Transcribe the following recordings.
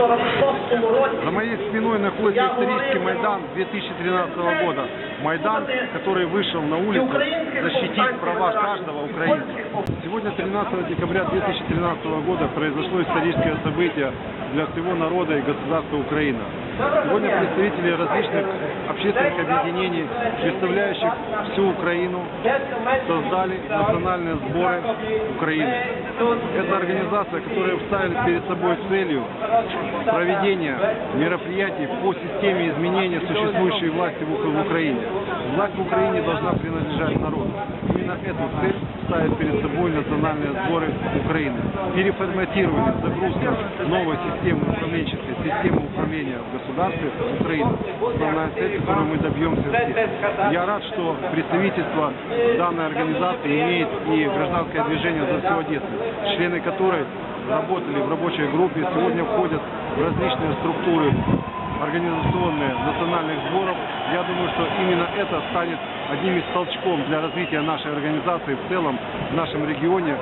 46 році За моей спиной находится исторический Майдан 2013 года. Майдан, который вышел на улицу защитить права каждого украинца. Сегодня, 13 декабря 2013 года, произошло историческое событие для всего народа и государства Украина. Сегодня представители различных общественных объединений, представляющих всю Украину, создали национальные сборы Украины. Это организация, которая ставит перед собой целью проведения мероприятий по системе изменения существующей власти в Ук- в Украине. Власть в Украине должна принадлежать народу. Именно эту цель ставят перед собой национальные сборы Украины. Переформатирование, загрузка новой системы управленческой, системы управления в государстве Украины. Основная цель, которую мы добьемся здесь. Я рад, что представительство данной организации имеет и гражданское движение за всю Одессу, члены которой работали в рабочей группе, сегодня входят в различные структуры организационные национальных сборов. Я думаю, что именно это станет одним из толчком для развития нашей организации в целом в нашем регионе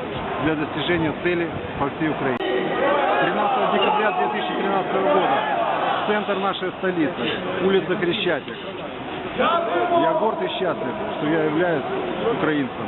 для достижения цели по всей Украине. 13 декабря 2013 года центр нашей столицы, улица Крещатик. Я горд и счастлив, что я являюсь украинцем.